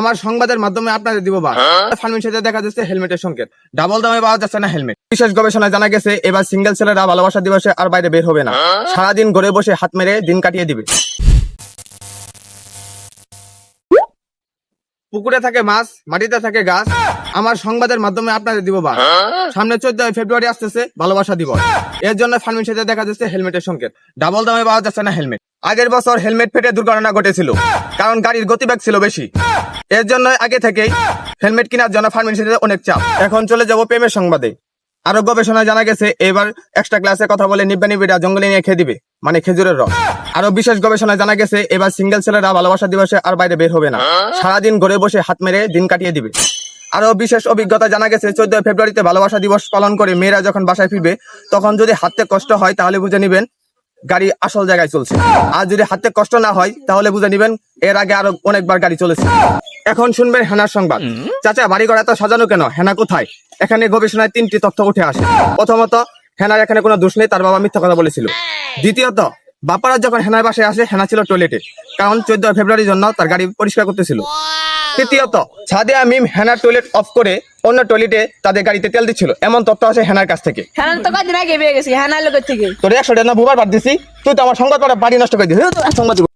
আমার সংবাদের মাধ্যমে আপনাদের দিব বা ফার্মের সাথে দেখা যাচ্ছে হেলমেটের সংকেত। ডাবল দামে পাওয়া যাচ্ছে না হেলমেট। বিশেষ গবেষণায় জানা গেছে এবার সিঙ্গেল ছেলেরা ভালোবাসা দিবসে আর বাইরে বের হবে না। সারাদিন ঘরে বসে হাত মেরে দিন কাটিয়ে দিবে। পুকুরে থাকে মাছ মাটিতে থাকে গাছ। আমার সংবাদের মাধ্যমে আপনাদের দিব বা সামনে চোদ্দ ফেব্রুয়ারি আসতেছে ভালোবাসা দিবস। এর জন্য ফার্মিং সাথে দেখা যাচ্ছে হেলমেটের সংকেত। ডাবল দামে পাওয়া যাচ্ছে না হেলমেট। আগের বছর হেলমেট ফেটে দুর্ঘটনা ঘটেছিল, কারণ গাড়ির গতিবেগ ছিল বেশি। এর জন্য আগে থেকেই হেলমেট কেনার জন্য ফার্মিং সাথে অনেক চাপ। এখন চলে যাব প্রেমের সংবাদে। আরও গবেষণায় জানা গেছে, এবার এক্সট্রা ক্লাসে কথা বলে নিব্বা নিবিড়া জঙ্গলে নিয়ে খেয়ে দিবে মানে খেজুরের রস। আরও বিশেষ গবেষণায় জানা গেছে, এবার সিঙ্গেল ছেলেরা ভালোবাসা দিবসে আর বাইরে বের হবে না। সারাদিন ঘরে বসে হাত মেরে দিন কাটিয়ে দিবে। আরও বিশেষ অভিজ্ঞতা জানা গেছে চোদ্দ ফেব্রুয়ারিতে ভালোবাসা দিবস পালন করে মেয়েরা যখন বাসায় ফিরবে, তখন যদি হাতে কষ্ট হয় তাহলে বুঝে নিবেন গাড়ি আসল জায়গায় চলছে। আর যদি হাতে কষ্ট না হয়, তাহলে বুঝে নিবেন, এর আগে আরও অনেকবার গাড়ি চলেছে। এখন শুনবেন হেনার সংবাদ। চাচা, বাড়ি ঘর এত সাজানো কেন? হেনা কোথায়? এখানে গবেষণায় তিনটি তথ্য উঠে আসে। প্রথমত, হেনার এখানে কোনো দোষ নেই, তার বাবা মিথ্যা কথা বলেছিল। দ্বিতীয়ত, বাপারা যখন হেনার বাসায় আসে, হেনা ছিল টয়লেটে কারণ চোদ্দ ফেব্রুয়ারির জন্য তার গাড়ি পরিষ্কার করতেছিল। তৃতীয়ত ছাদে মিম হেনার টয়লেট অফ করে অন্য টয়লেটে তাদের গাড়িতে তেল দিচ্ছিল। এমন তথ্য আছে হেনার কাছ থেকে। হেনার তো কদিন আগে পেয়ে গেছে হেনার লোকের থেকে। তোর একশো টাকা বুবার বাদ দিছি তুই তো আমার সংবাদ পড়া বাড়ি নষ্ট করে দিস সংবাদ দিব।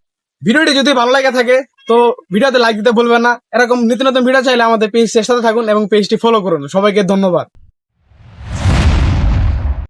ভিডিওটি যদি ভালো লাগে থাকে তো ভিডিওতে লাইক দিতে ভুলবেন না। এরকম নিত্য নতুন ভিডিও চাইলে আমাদের পেজ সাথে থাকুন এবং পেজটি ফলো করুন। সবাইকে ধন্যবাদ।